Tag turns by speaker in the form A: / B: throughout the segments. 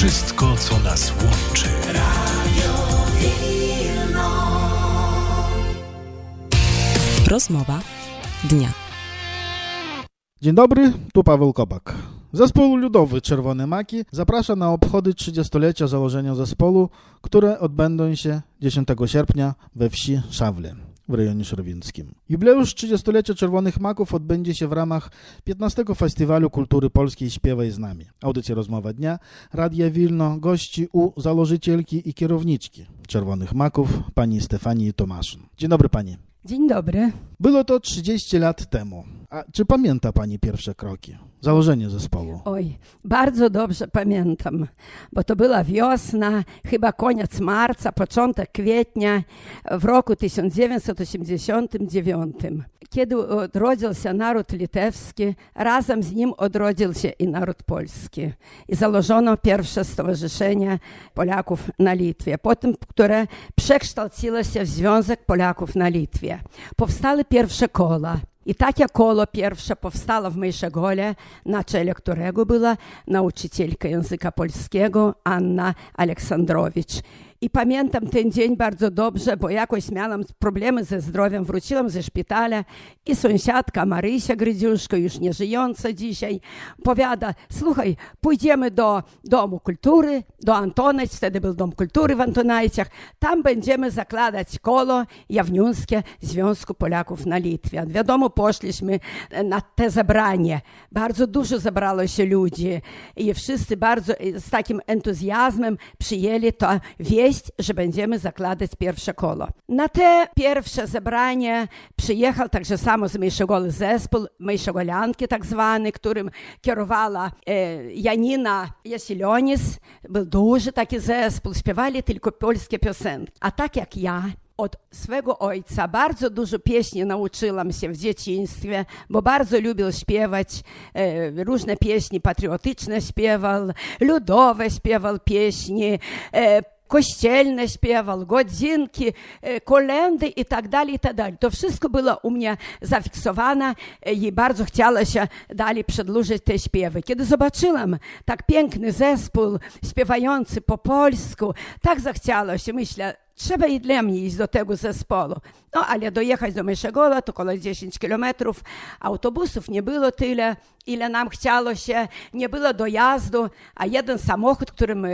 A: Wszystko, co nas łączy.
B: Rozmowa dnia.
C: Dzień dobry, tu Paweł Kobak. Zespół ludowy Czerwone Maki zaprasza na obchody 30-lecia założenia zespołu, które odbędą się 10 sierpnia we wsi Szawle w rejonie szrowińskim. Jubileusz 30-lecia Czerwonych Maków odbędzie się w ramach 15 Festiwalu Kultury Polskiej Śpiewaj z nami. Audycja Rozmowa Dnia Radia Wilno gości u założycielki i kierowniczki Czerwonych Maków, pani Stefanii Tomaszyn. Dzień dobry pani.
D: Dzień dobry.
C: Było to 30 lat temu. A czy pamięta Pani pierwsze kroki? Założenie zespołu.
D: Oj, bardzo dobrze pamiętam, bo to była wiosna, chyba koniec marca, początek kwietnia w roku 1989. Kiedy odrodził się naród litewski, razem z nim odrodził się i naród polski. I założono pierwsze stowarzyszenie Polaków na Litwie, potem, które przekształciło się w Związek Polaków na Litwie. Powstały pierwsze koła. I takie koło pierwsze powstało w Myszegole, na czele którego była nauczycielka języka polskiego Anna Aleksandrowicz. I pamiętam ten dzień bardzo dobrze, bo jakoś miałam problemy ze zdrowiem. Wróciłam ze szpitala i sąsiadka Marysia Grydziuszko, już nie żyjąca dzisiaj, powiada, słuchaj, pójdziemy do Domu Kultury, do Antonać, wtedy był Dom Kultury w Antonajciach, tam będziemy zakładać koło jawniuńskie Związku Polaków na Litwie. Wiadomo, poszliśmy na te zebranie. Bardzo dużo zebrało się ludzi i wszyscy bardzo z takim entuzjazmem przyjęli to wieść, że będziemy zakładać pierwsze koło. Na te pierwsze zebranie przyjechał także samo z Myszegoli zespół, Myszegolianki tak zwany, którym kierowała e, Janina Jasilionis. Był duży taki zespół, śpiewali tylko polskie piosenki. A tak jak ja, od swego ojca bardzo dużo pieśni nauczyłam się w dzieciństwie, bo bardzo lubił śpiewać e, różne pieśni patriotyczne śpiewał, ludowe śpiewał pieśni, e, kościelne śpiewał, godzinki, e, kolendy i tak dalej, i tak dalej. To wszystko było u mnie zafiksowane i bardzo chciało się dalej przedłużyć te śpiewy. Kiedy zobaczyłam tak piękny zespół śpiewający po polsku, tak zachciało się, myślę, Trzeba i dla mnie iść do tego zespołu. No, ale dojechać do Myszegola to około 10 kilometrów. Autobusów nie było tyle, ile nam chciało się. Nie było dojazdu, a jeden samochód, którym e,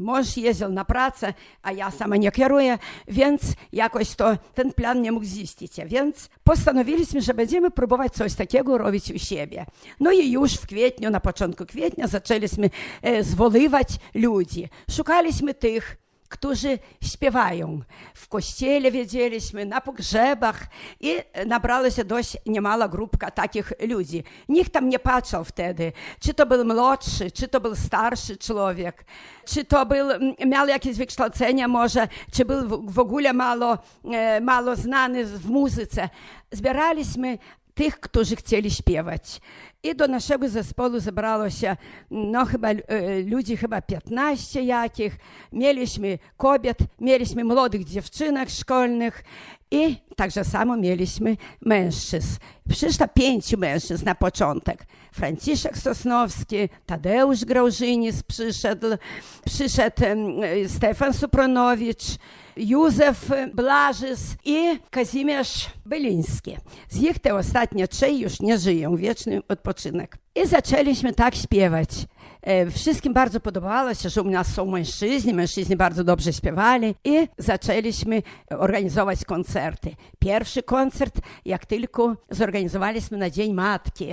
D: mąż jeździł na pracę, a ja sama nie kieruję, więc jakoś to ten plan nie mógł ziścić. Więc postanowiliśmy, że będziemy próbować coś takiego robić u siebie. No i już w kwietniu, na początku kwietnia zaczęliśmy e, zwoływać ludzi. Szukaliśmy tych, którzy śpiewają. W kościele wiedzieliśmy, na pogrzebach i nabrała się dość niemała grupka takich ludzi. Nikt tam nie patrzył wtedy, czy to był młodszy, czy to był starszy człowiek, czy to był, miał jakieś wykształcenie może, czy był w ogóle mało, mało znany w muzyce. Zbieraliśmy tych, którzy chcieli śpiewać. I do naszego zespołu zebrało się no, chyba, ludzi chyba 15 jakich. Mieliśmy kobiet, mieliśmy młodych dziewczynek szkolnych i także samo mieliśmy mężczyzn. Przyszło pięciu mężczyzn na początek. Franciszek Sosnowski, Tadeusz Graużynis przyszedł, przyszedł Stefan Supronowicz, Józef Blażys i Kazimierz Byliński. Z nich te ostatnie trzej już nie żyją, wieczny odpoczynek. I zaczęliśmy tak śpiewać. Wszystkim bardzo podobało się, że u nas są mężczyźni, mężczyźni bardzo dobrze śpiewali i zaczęliśmy organizować koncerty. Pierwszy koncert, jak tylko zorganizowaliśmy na Dzień Matki.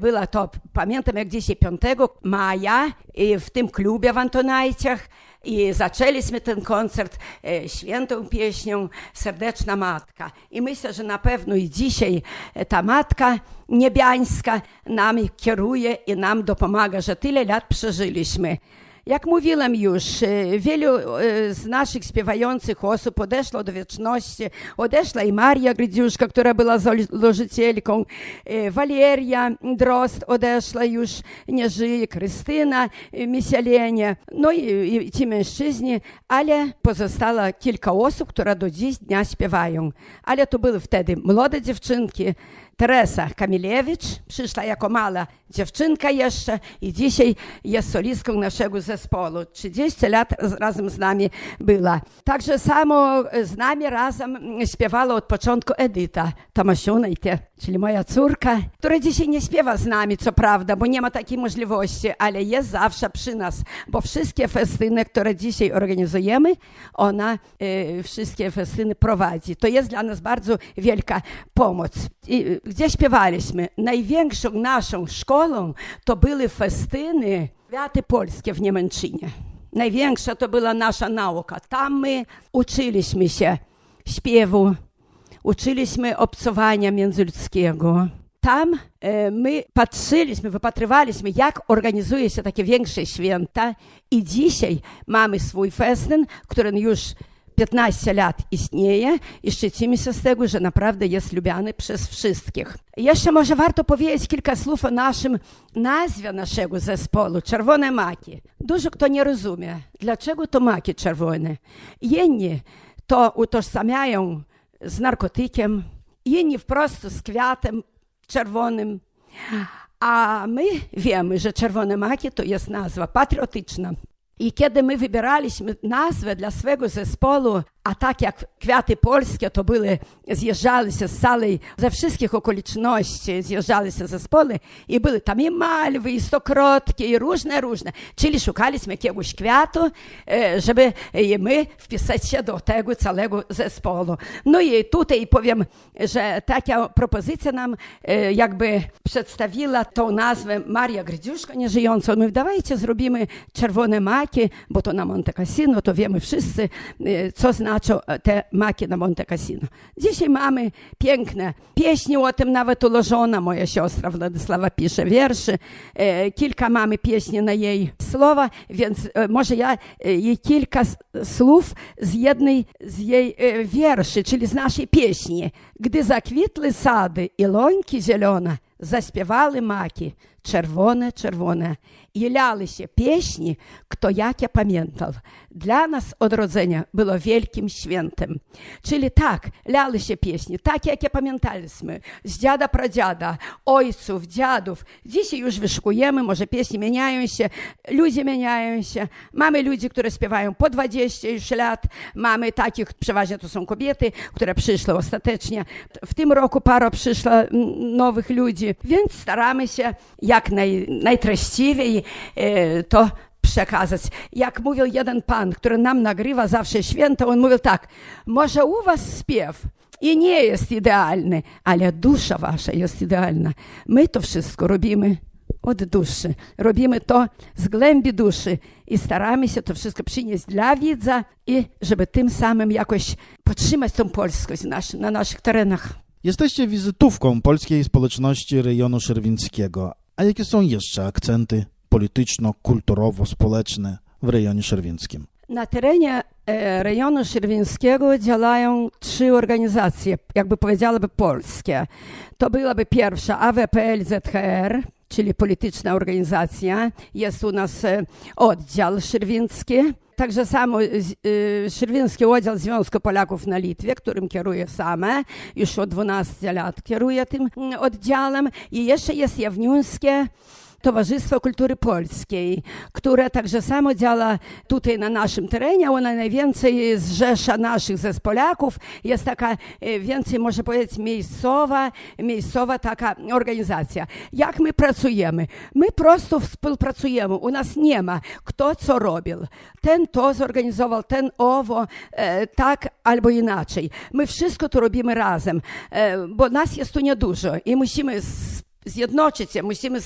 D: Było to, pamiętam jak dzisiaj, 5 maja w tym klubie w Antonajciach i zaczęliśmy ten koncert e, świętą pieśnią Serdeczna Matka. I myślę, że na pewno i dzisiaj ta Matka Niebiańska nami kieruje i nam dopomaga, że tyle lat przeżyliśmy. Jak mówiłam już, wielu z naszych śpiewających osób odeszło do wieczności. Odeszła i Maria Grydziuszka, która była założycielką, Waleria Drozd odeszła, już nie żyje, Krystyna Misielenie, no i, i ci mężczyźni, ale pozostało kilka osób, które do dziś dnia śpiewają. Ale to były wtedy młode dziewczynki, Teresa Kamilewicz przyszła jako mała dziewczynka jeszcze i dzisiaj jest solistką naszego zespołu. 30 lat razem z nami była. Także samo z nami razem śpiewała od początku Edyta Tomasiunajte, czyli moja córka, która dzisiaj nie śpiewa z nami, co prawda, bo nie ma takiej możliwości, ale jest zawsze przy nas, bo wszystkie festyny, które dzisiaj organizujemy, ona e, wszystkie festyny prowadzi. To jest dla nas bardzo wielka pomoc. I, e, gdzie śpiewaliśmy? Największą naszą szkołą to były festyny Kwiaty Polskie w Niemęczynie. Największa to była nasza nauka. Tam my uczyliśmy się śpiewu, uczyliśmy obcowania międzyludzkiego. Tam e, my patrzyliśmy, wypatrywaliśmy, jak organizuje się takie większe święta i dzisiaj mamy swój festyn, który już 15 lat istnieje i szczycimy się z tego, że naprawdę jest lubiany przez wszystkich. Jeszcze może warto powiedzieć kilka słów o naszym nazwie naszego zespołu Czerwone Maki. Dużo kto nie rozumie, dlaczego to maki czerwone. Jedni to utożsamiają z narkotykiem, inni wprost z kwiatem czerwonym. A my wiemy, że czerwone maki to jest nazwa patriotyczna. I kiedy my wybieraliśmy nazwę dla swego zespołu, a tak jak kwiaty polskie to były, zjeżdżali się z całej, ze wszystkich okoliczności zjeżdżali się zespoły i były tam i malwy, i stokrotki, i różne, różne. Czyli szukaliśmy jakiegoś kwiatu, e, żeby my wpisać się do tego całego zespołu. No i tutaj powiem, że taka propozycja nam e, jakby przedstawiła tą nazwę Maria Grydziuszka nieżyjąca. My dawajcie zrobimy czerwone maki, bo to na Monte Cassino, to wiemy wszyscy, e, co znaczą inaczej te maki na Monte Cassino. Dzisiaj mamy piękne pieśni, o tym nawet ułożona moja siostra Władysława pisze wiersze Kilka mamy pieśni na jej słowa, więc e, może ja e, jej kilka słów z jednej z jej e, wierszy, czyli z naszej pieśni. Gdy zakwitły sady i lońki zielone, zaśpiewały maki – червоне, червоне, і лялися пісні, хто яке пам'ятав. Для нас odrodzenie było wielkim świętem. Czyli tak, lały się pieśni, tak jakie pamiętaliśmy, z dziada pradziada, ojców, dziadów. Dzisiaj już wyszukujemy, może pieśni zmieniają się, ludzie zmieniają się. Mamy ludzi, które śpiewają po 20 już lat, mamy takich, przeważnie to są kobiety, które przyszły ostatecznie. W tym roku paro przyszła mm, nowych ludzi, więc staramy się jak naj, najtreściwiej e, to przekazać. Jak mówił jeden pan, który nam nagrywa zawsze święto, on mówił tak, może u was śpiew i nie jest idealny, ale dusza wasza jest idealna. My to wszystko robimy od duszy. Robimy to z głębi duszy i staramy się to wszystko przynieść dla widza i żeby tym samym jakoś podtrzymać tą polskość na naszych terenach.
C: Jesteście wizytówką polskiej społeczności rejonu szerwińskiego. A jakie są jeszcze akcenty polityczno-kulturowo-społeczne w rejonie szerwińskim?
D: Na terenie e, rejonu Szyrwińskiego działają trzy organizacje, jakby powiedziałaby polskie. To byłaby pierwsza AWPL-ZHR, czyli polityczna organizacja. Jest u nas e, oddział szyrwiński. Także samo z- e, Szyrwiński Oddział Związku Polaków na Litwie, którym kieruję sama, już od 12 lat kieruję tym mm, oddziałem. I jeszcze jest Jawniuńskie Towarzystwo Kultury Polskiej, które także samo działa tutaj na naszym terenie. Ona najwięcej zrzesza naszych zespolaków. Jest taka e, więcej, można powiedzieć, miejscowa, miejscowa taka organizacja. Jak my pracujemy? My prosto współpracujemy. U nas nie ma kto co robił. Ten to zorganizował, ten owo, e, tak albo inaczej. My wszystko to robimy razem, e, bo nas jest tu niedużo i musimy zjednoczyć się, musimy,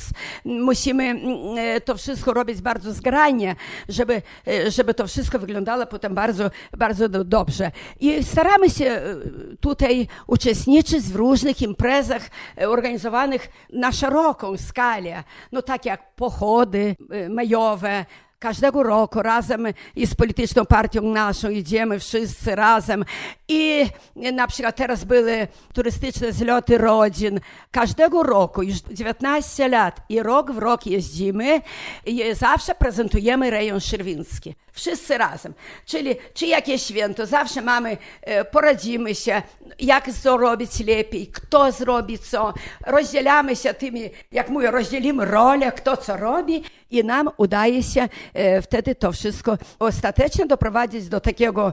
D: musimy mm, e, to wszystko robić bardzo zgranie, żeby, e, żeby to wszystko wyglądało potem bardzo, bardzo do, dobrze. I staramy się e, tutaj uczestniczyć w różnych imprezach organizowanych na szeroką skalę, no tak jak pochody majowe, Każdego roku razem i z polityczną partią naszą idziemy wszyscy razem. I na przykład teraz były turystyczne zloty rodzin. Każdego roku, już 19 lat i rok w rok jeździmy i zawsze prezentujemy rejon Szyrwiński. Wszyscy razem. Czyli czy jakieś święto, zawsze mamy, e, poradzimy się, jak zrobić lepiej, kto zrobi co. Rozdzielamy się tymi, jak mówię, rozdzielimy rolę, kto co robi i nam udaje się e, wtedy to wszystko ostatecznie doprowadzić do takiego,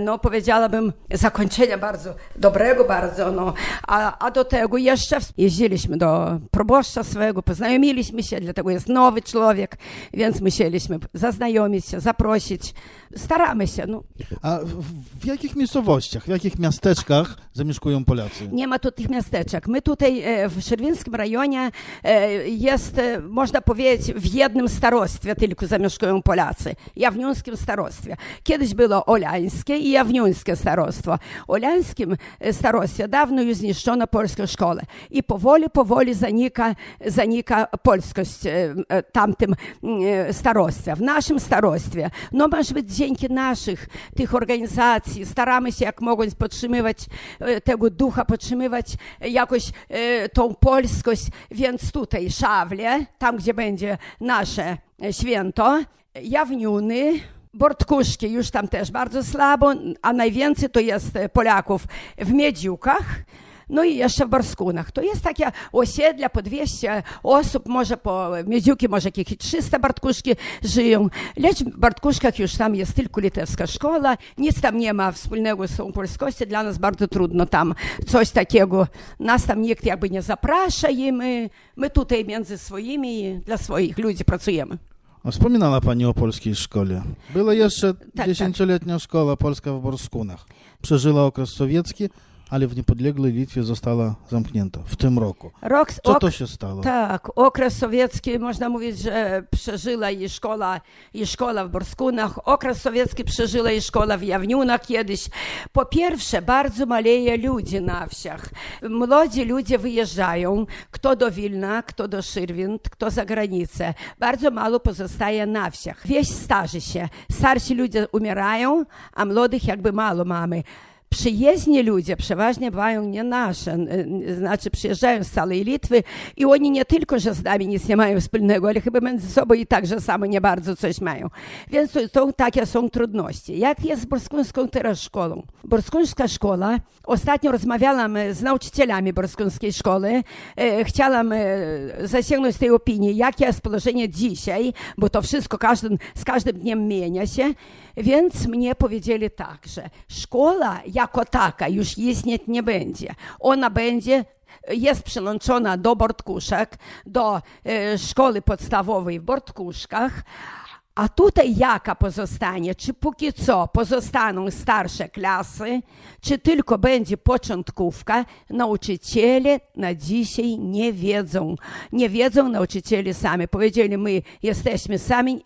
D: no powiedziałabym, zakończenia bardzo dobrego, bardzo, no. A, a do tego jeszcze w- jeździliśmy do proboszcza swojego, poznajomiliśmy się, dlatego jest nowy człowiek, więc musieliśmy zaznajomić się, zaprosić. Staramy się, no.
C: A w, w jakich miejscowościach, w jakich miasteczkach zamieszkują Polacy?
D: Nie ma tu tych miasteczek. My tutaj e, w Szerwińskim rejonie e, jest, e, można powiedzieć, w jednym starostwie tylko zamieszkują Polacy. Jawniuńskim starostwie. Kiedyś było I Jawniuńskie starostwo. W Olańskim e, starostwie dawno już zniszczono polską szkołę. I powoli, powoli zanika, zanika polskość e, e, tamtym e, starostwie. W naszym starostwie, no może być dzięki naszych tych organizacji, staramy się jak mogąc podtrzymywać tego ducha, podtrzymywać jakoś tą polskość, więc tutaj Szawle, tam gdzie będzie nasze święto, Jawniuny, Bortkuszki już tam też bardzo słabo, a najwięcej to jest e, Polaków w Miedziukach, no i jeszcze w Barskunach. To jest takie osiedla po 200 osób, może po Miedziuki, może jakieś 300 Bartkuszki żyją. Lecz w Bartkuszkach już tam jest tylko litewska szkoła, nic tam nie ma wspólnego z tą polskością. Dla nas bardzo trudno tam coś takiego. Nas tam nikt jakby nie zaprasza i my, my tutaj między swoimi dla swoich ludzi pracujemy.
C: Wspominała Pani o polskiej szkole. Była jeszcze
D: tak.
C: dziesięcioletnia szkoła polska w Borskunach. Przeżyła okres sowiecki, ale w niepodległej Litwie została zamknięta w tym roku.
D: Rok,
C: Co
D: ok-
C: to się stało?
D: Tak, okres sowiecki, można mówić, że przeżyła i szkoła, i szkoła w Borskunach. Okres sowiecki przeżyła i szkoła w Jawniunach kiedyś. Po pierwsze, bardzo maleje ludzi na wsiach. Młodzi ludzie wyjeżdżają, kto do Wilna, kto do Szyrwind, kto za granicę. Bardzo mało pozostaje na wsiach. Wieś starzy się. Starsi ludzie umierają, a młodych jakby mało mamy. Przyjezdni ludzie przeważnie nie nasze, znaczy przyjeżdżają z całej Litwy i oni nie tylko, że z nami nic nie mają wspólnego, ale chyba między sobą i także same nie bardzo coś mają. Więc to takie są trudności. Jak jest z borskuńską teraz szkołą? Borskuńska szkoła, ostatnio rozmawiałam e, z nauczycielami borskuńskiej szkoły, e, chciałam e, zasięgnąć tej opinii, jakie jest położenie dzisiaj, bo to wszystko z każdym dniem zmienia się, więc mnie powiedzieli tak, że szkoła jako taka już istnieć nie będzie. Ona będzie jest przyłączona do Bortkuszek, do e, szkoły podstawowej w Bortkuszkach, a tutaj jaka pozostanie? Czy póki co pozostaną starsze klasy, czy tylko będzie początkówka? Nauczyciele na dzisiaj nie wiedzą. Nie wiedzą nauczyciele sami. Powiedzieli, my jesteśmy sami,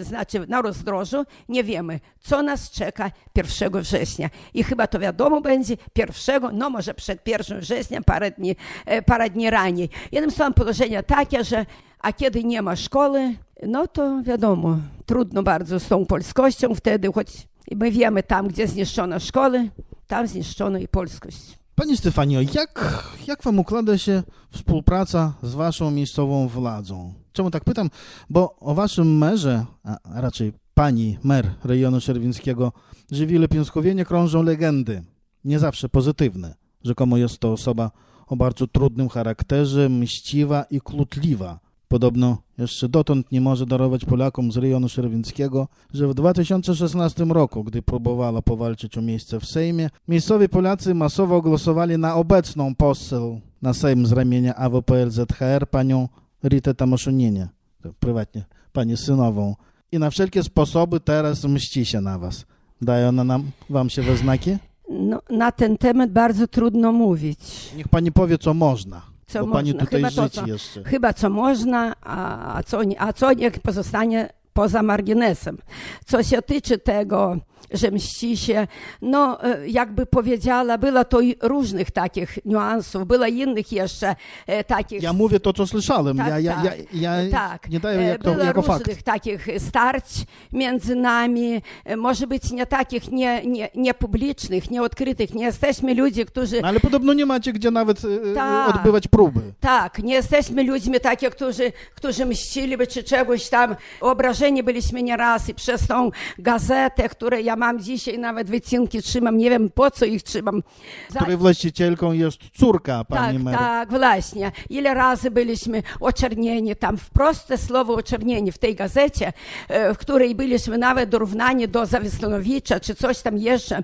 D: e, znaczy na rozdrożu, nie wiemy, co nas czeka 1 września. I chyba to wiadomo będzie 1, no może przed 1 września, parę dni, e, parę dni raniej. Jednym słowem, położenie takie, że a kiedy nie ma szkoły, no to wiadomo, trudno bardzo z tą polskością wtedy, choć my wiemy tam, gdzie zniszczono szkoły, tam zniszczono i polskość.
C: Pani Stefanio, jak, jak wam układa się współpraca z waszą miejscową władzą? Czemu tak pytam? Bo o waszym merze, a raczej pani mer rejonu szerwińskiego, Żywile Piąskowienie krążą legendy, nie zawsze pozytywne. Rzekomo jest to osoba o bardzo trudnym charakterze, mściwa i klutliwa. Podobno jeszcze dotąd nie może darować Polakom z rejonu szerwińskiego, że w 2016 roku, gdy próbowała powalczyć o miejsce w Sejmie, miejscowi Polacy masowo głosowali na obecną poseł na Sejm z ramienia AWPL-ZHR panią Ritę Tamoszunienie, to prywatnie pani synową. I na wszelkie sposoby teraz mści się na was. Daje ona nam, wam się we znaki?
D: No, na ten temat bardzo trudno mówić.
C: Niech pani powie, co można,
D: Co
C: bo pani
D: można.
C: tutaj
D: Chyba to, co-
C: jeszcze.
D: Chyba co można, a, a, co, a co niech pozostanie poza marginesem. Co się tyczy tego, że mści się, no e, jakby powiedziała, było to różnych takich niuansów, było innych jeszcze e, takich
C: Ja mówię to, co słyszałem.
D: Tak,
C: ja, ja, ja,
D: tak.
C: ja
D: tak.
C: nie daję
D: E,
C: jak to,
D: Było
C: jako
D: różnych
C: fakt.
D: takich starć między nami, e, może być nie takich nie, nie, niepublicznych, nieodkrytych. Nie jesteśmy ludzi, którzy...
C: No, ale podobno nie macie gdzie nawet e,
D: Tak.
C: odbywać próby.
D: Tak, nie jesteśmy ludźmi takimi, którzy, którzy mściliby czy czegoś tam. Obrażeni byliśmy nieraz i przez tą gazetę, której ja mam dzisiaj, nawet wycinki trzymam, nie wiem po co ich trzymam. Za-
C: Której właścicielką jest córka pani
D: tak,
C: mer.
D: tak, właśnie. Ile razy byliśmy oczernieni, tam wprost te słowo oczernieni w tej gazecie, e, w której byliśmy nawet dorównani do Zawisłonowicza, czy coś tam jeszcze.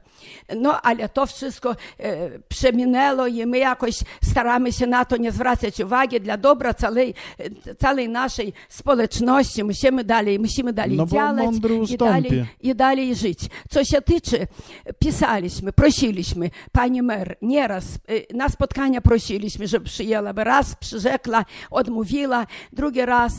D: No, ale to wszystko e, przeminęło i my jakoś staramy się na to nie zwracać uwagi dla dobra całej, całej naszej społeczności. Musimy dalej, musimy dalej
C: No
D: działać i dalej, i dalej żyć. Co się tyczy, pisaliśmy, prosiliśmy, pani mer, nieraz y, na spotkania prosiliśmy, żeby przyjęła, by raz przyrzekła, odmówiła, drugi raz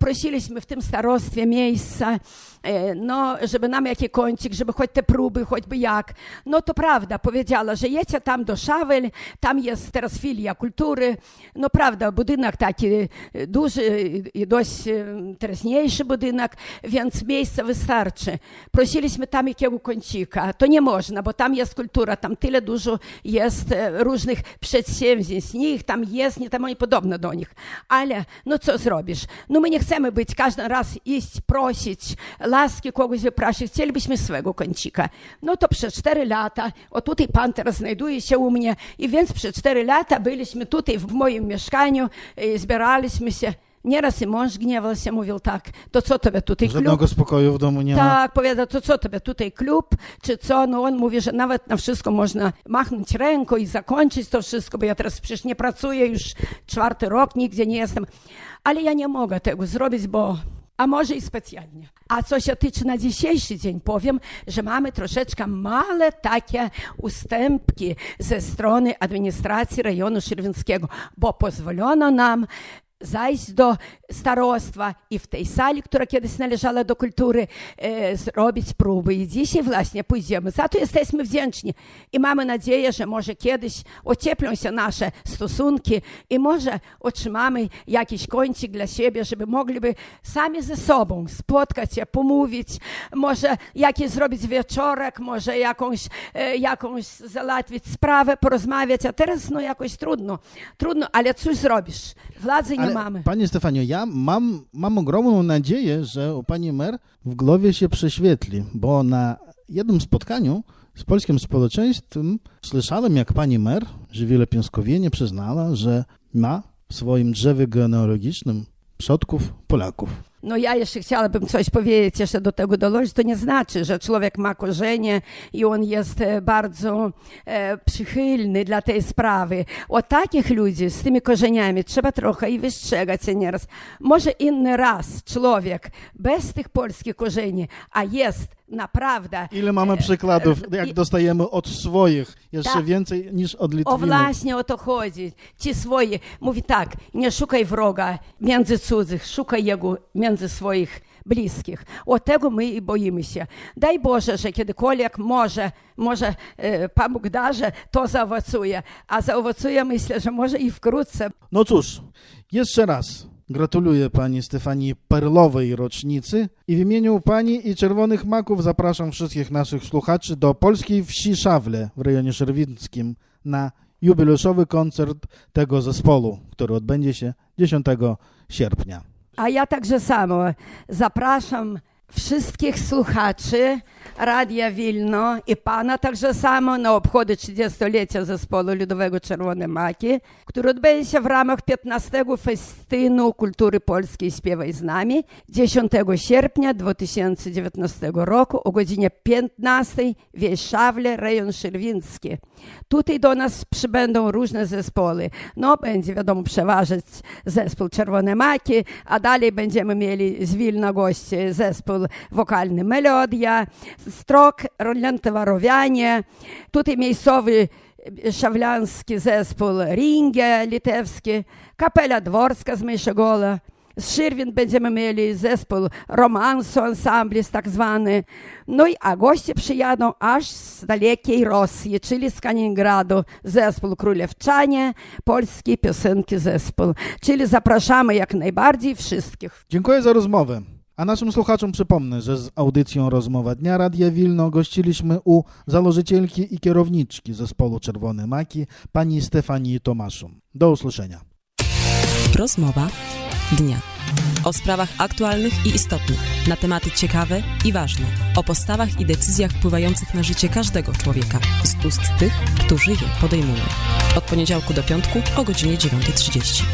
D: prosiliśmy w tym starostwie miejsca, e, no, żeby nam jaki kącik, żeby choć te próby, choćby jak. No to prawda, powiedziała, że jedźcie tam do Szawel, tam jest teraz filia kultury, no prawda, budynek taki e, duży i dość teraźniejszy budynek, więc miejsca wystarczy. Prosiliśmy tam jakiego kącika, to nie można, bo tam jest kultura, tam tyle dużo jest e, różnych przedsięwzięć, nich tam jest, nie tam i podobne do nich. Ale no co zrobisz? No my nie chcemy być każdy raz iść, prosić, łaski kogoś wypraszać, chcielibyśmy swego kącika. No to przez cztery lata, o tutaj pan teraz znajduje się u mnie i więc przez cztery lata byliśmy tutaj w moim mieszkaniu, e, zbieraliśmy się. Nieraz i mąż gniewał się, mówił tak, to co tobie tutaj klub?
C: Żadnego spokoju w domu nie ma.
D: Tak, powiada, to co tobie tutaj klub, czy co? No on mówi, że nawet na wszystko można machnąć ręką i zakończyć to wszystko, bo ja teraz przecież nie pracuję już czwarty rok, nigdzie nie jestem. Ale ja nie mogę tego zrobić, bo a może i specjalnie. A co się tyczy na dzisiejszy dzień, powiem, że mamy troszeczkę małe takie ustępki ze strony administracji rejonu Szyrwińskiego, bo pozwolono nam zajść do starostwa i w tej sali, która kiedyś należała do kultury, e, zrobić próby. I dzisiaj właśnie pójdziemy. Za to jesteśmy wdzięczni i mamy nadzieję, że może kiedyś ocieplą się nasze stosunki i może otrzymamy jakiś kącik dla siebie, żeby mogliby sami ze sobą spotkać się, pomówić, może jakiś zrobić wieczorek, może jakąś, e, jakąś załatwić sprawę, porozmawiać, a teraz no jakoś trudno, trudno, ale cóż zrobisz? Władzy nie
C: Ale,
D: mamy.
C: Panie Stefanie, ja mam, mam ogromną nadzieję, że u pani mer w głowie się prześwietli, bo na jednym spotkaniu z polskim społeczeństwem słyszałem, jak pani mer Żywile Piąskowienie przyznała, że ma w swoim drzewie genealogicznym przodków Polaków.
D: No ja jeszcze chciałabym coś powiedzieć, jeszcze do tego dołożyć. To nie znaczy, że człowiek ma korzenie i on jest e, bardzo e, przychylny dla tej sprawy. O takich ludzi z tymi korzeniami trzeba trochę i wystrzegać się nieraz. Może inny raz człowiek bez tych polskich korzeni, a jest naprawdę
C: Ile mamy przykładów,
D: e,
C: jak
D: i-
C: dostajemy od swoich, jeszcze
D: Tak.
C: więcej niż od
D: O
C: Litwinów.
D: właśnie o to chodzi. Ci swoi. Mówi tak, nie szukaj wroga między cudzych, szukaj jego między swoich bliskich. O tego my i boimy się. Daj Boże, że kiedykolwiek może, może e, Pan Bóg darze, to zaowocuje. A zaowocuje myślę, że może i wkrótce.
C: No cóż, jeszcze raz gratuluję pani Stefanii perlowej rocznicy i w imieniu pani i Czerwonych Maków zapraszam wszystkich naszych słuchaczy do polskiej wsi Szawle w rejonie szerwińskim na jubileuszowy koncert tego zespołu, który odbędzie się 10 sierpnia.
D: A ja także samo zapraszam wszystkich słuchaczy Radia Wilno i pana także samo na obchody 30-lecia zespołu ludowego Czerwone Maki, który odbędzie się w ramach 15 festynu kultury polskiej Śpiewaj z nami 10 sierpnia 2019 roku o godzinie 15 w Jeszawle, rejon Szyrwiński. Tutaj do nas przybędą różne zespoły. No, będzie wiadomo przeważać zespół Czerwone Maki, a dalej będziemy mieli z Wilna gości zespół wokalny Melodia, Strok, Lentowarowianie, tutaj miejscowy szawlański zespół Ringie litewski, kapela dworska z Mejszegola, Z Szyrwin będziemy mieli zespół romansu, ansamblis tak zwany. No i a goście przyjadą aż z dalekiej Rosji, czyli z Kaliningradu, zespół Królewczanie, polski piosenki zespół. Czyli zapraszamy jak najbardziej wszystkich.
C: Dziękuję za rozmowę. A naszym słuchaczom przypomnę, że z audycją Rozmowa Dnia Radia Wilno gościliśmy u założycielki i kierowniczki zespołu Czerwone Maki, pani Stefanii Tomaszum. Do usłyszenia.
B: Rozmowa dnia. O sprawach aktualnych i istotnych, na tematy ciekawe i ważne, o postawach i decyzjach wpływających na życie każdego człowieka z ust tych, którzy je podejmują. Od poniedziałku do piątku o godzinie 9.30.